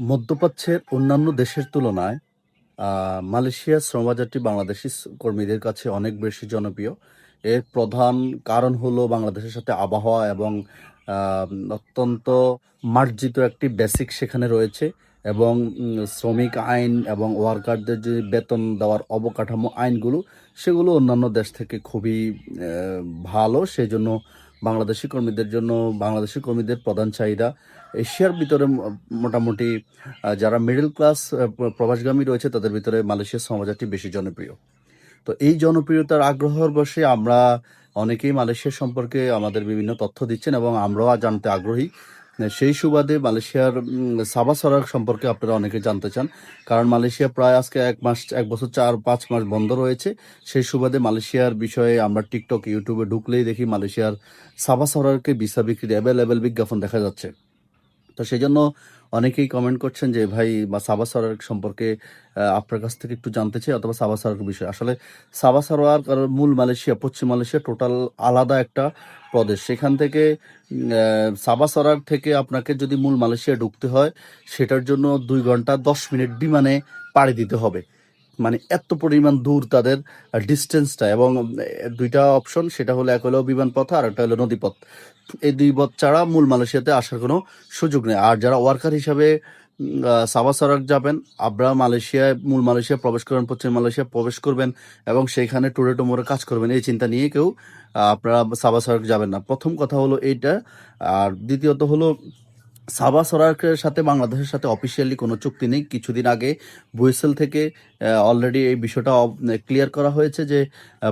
মধ্যপ্রাচ্যের অন্যান্য দেশের তুলনায় আহ, মালয়েশিয়ার শ্রমবাজারটি বাংলাদেশি কর্মীদের কাছে অনেক বেশি জনপ্রিয়। এর প্রধান কারণ হলো বাংলাদেশের সাথে আবহাওয়া এবং অত্যন্ত মার্জিত একটি বেসিক সেখানে রয়েছে এবং শ্রমিক আইন এবং ওয়ার্কারদের যে বেতন দেওয়ার অবকাঠামো আইনগুলো সেগুলো অন্যান্য দেশ থেকে খুবই ভালো। সেই জন্য বাংলাদেশি কর্মীদের জন্য, বাংলাদেশি কর্মীদের প্রধান চাহিদা। এশিয়ার ভিতরে মোটামুটি যারা মিডল ক্লাস প্রবাসগামী রয়েছে, তাদের ভিতরে মালয়েশিয়ার সমাজটি বেশি জনপ্রিয়। তো এই জনপ্রিয়তার আগ্রহের বসে আমরা অনেকেই মালয়েশিয়া সম্পর্কে আমাদের বিভিন্ন তথ্য দিচ্ছেন এবং আমরাও জানতে আগ্রহী। সেই সুবাদে মালয়েশিয়ার সাবা সরাক সম্পর্কে আপনারা অনেকে জানতে চান। কারণ মালয়েশিয়া প্রায় আজকে এক মাস, এক বছর চার, পাঁচ মাস বন্ধ রয়েছে। সেই সুবাদে মালয়েশিয়ার বিষয়ে আমরা টিকটক, ইউটিউবে ঢুকলেই দেখি মালয়েশিয়ার সাবা সরারকে বিসা বিক্রির অ্যাভেলেবেল বিজ্ঞাপন দেখা যাচ্ছে। তো সেই জন্য অনেকেই কমেন্ট করছেন যে, ভাই, বা সাবা সরোয়ার সম্পর্কে আপনার কাছ থেকে একটু জানতে চাই অথবা সাবা সরোয়ার বিষয়ে। আসলে সাবা সরোয়ার মূল মালয়েশিয়া, পশ্চিম মালয়েশিয়া টোটাল আলাদা একটা প্রদেশ। সেখান থেকে সাবা সরার থেকে আপনাকে যদি মূল মালয়েশিয়া ঢুকতে হয়, সেটার জন্য দুই ঘণ্টা দশ মিনিট বিমানে পাড়ি দিতে হবে। মানে এত পরিমাণ দূর তাদের ডিস্টেন্সটা এবং দুইটা অপশন সেটা হলো এক হলো বিমান পথ আর একটা হলো নদীপথ। এই দুই পথ ছাড়া মূল মালয়েশিয়াতে আসার কোনো সুযোগ নেই। আর যারা ওয়ার্কার হিসাবে উম, সাবা সরাক যাবেন আপনারা মালয়েশিয়ায় মূল মালয়েশিয়া প্রবেশ করবেন পশ্চিম মালয়েশিয়া প্রবেশ করবেন এবং সেইখানে টুরে টুমোরে কাজ করবেন এই চিন্তা নিয়ে কেউ আপনারা সাবা সরাক যাবেন না। প্রথম কথা হলো এইটা আর দ্বিতীয়ত হলো সাবা সরাকের সাথে বাংলাদেশের সাথে অফিসিয়ালি কোনো চুক্তি নেই। কিছুদিন আগে বুয়েসেল থেকে অলরেডি এই বিষয়টা ক্লিয়ার করা হয়েছে যে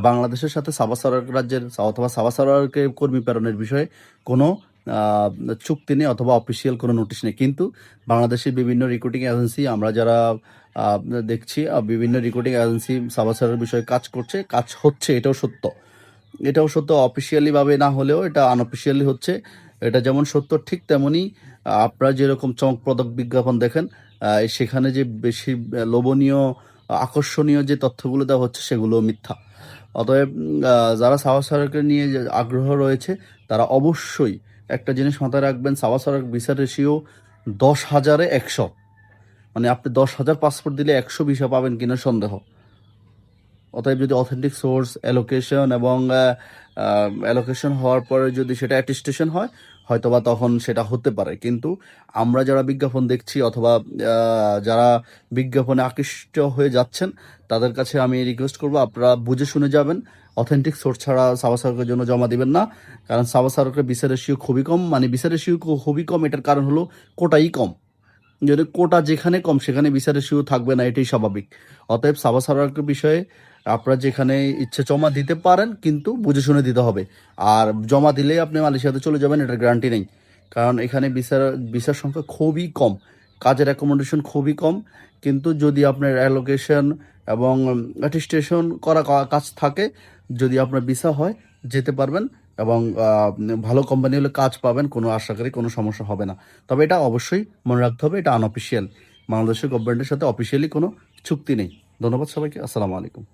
বাংলাদেশের সাথে সাবা সরাক রাজ্যের অথবা সাবা সরারকে কর্মী প্রেরণের বিষয়ে কোনো চুক্তি নেই অথবা অফিসিয়াল কোনো নোটিশ নেই। কিন্তু বাংলাদেশের বিভিন্ন রিক্রুটিং এজেন্সি আমরা যারা দেখছি বিভিন্ন রিক্রুটিং এজেন্সি সাবা সরার বিষয়ে কাজ করছে কাজ হচ্ছে এটাও সত্য। এটাও সত্য অফিসিয়ালি ভাবে না হলেও এটা আনঅফিসিয়ালি হচ্ছে। এটা যেমন সত্য ঠিক তেমনি আহ, আপনারা যেরকম চমকপ্রদক বিজ্ঞাপন দেখেন সেখানে যে বেশি লোভনীয়, আকর্ষণীয় যে তথ্যগুলো দেওয়া হচ্ছে সেগুলো মিথ্যা। অতএব যারা সাওয়া সড়কের নিয়ে আগ্রহ রয়েছে, তারা অবশ্যই একটা জিনিস মাথায় রাখবেন সাওয়া সড়ক ভিসা রেশিও দশ হাজারে একশো। মানে আপনি দশ হাজার পাসপোর্ট দিলে একশো ভিসা পাবেন কিনা সন্দেহ। অতএব যদি অথেন্টিক সোর্স অ্যালোকেশন এবং অ্যালোকেশন হওয়ার পরে যদি সেটা অ্যাটিস্টেশন হয় হয়তোবা তখন সেটা হতে পারে। কিন্তু আমরা যারা বিজ্ঞাপন দেখছি অথবা যারা বিজ্ঞাপনে আকৃষ্ট হয়ে যাচ্ছেন, তাদের কাছে আমি রিকোয়েস্ট করব, আপনারা বুঝে শুনে যাবেন। অথেন্টিক সোর্স ছাড়া সাবা সার্কের জন্য জমা দিবেন না। কারণ সাবা সার্কের বিচার রেশিও খুবই কম। মানে বিচার রেশিও খুবই কম। এটার কারণ হলো কোটাই কম। যদি কোটা যেখানে কম, সেখানে বিচার রেশিও থাকবে না। এটাই স্বাভাবিক। অতএব সাবা সার্কের বিষয়ে আপনারা যেখানে ইচ্ছে জমা দিতে পারেন, কিন্তু বুঝে শুনে দিতে হবে। আর জমা দিলেই আপনি মালয়েশিয়াতে চলে যাবেন, এটার গ্যারান্টি নেই। কারণ এখানে ভিসার ভিসার সংখ্যা খুবই কম, কাজের অ্যাকোমোডেশন খুবই কম, কিন্তু যদি আপনার অ্যালোকেশন এবং অ্যাটিস্টেশন করা কাজ থাকে, যদি আপনার ভিসা হয়, যেতে পারবেন এবং ভালো কোম্পানি হলে কাজ পাবেন, কোনো আশা করি কোনো সমস্যা হবে না। তবে এটা অবশ্যই মনে রাখতে হবে, এটা আনঅফিসিয়াল বাংলাদেশের গভর্নমেন্টের সাথে অফিসিয়ালি কোনো চুক্তি নেই। ধন্যবাদ সবাইকে, আসসালামু আলাইকুম।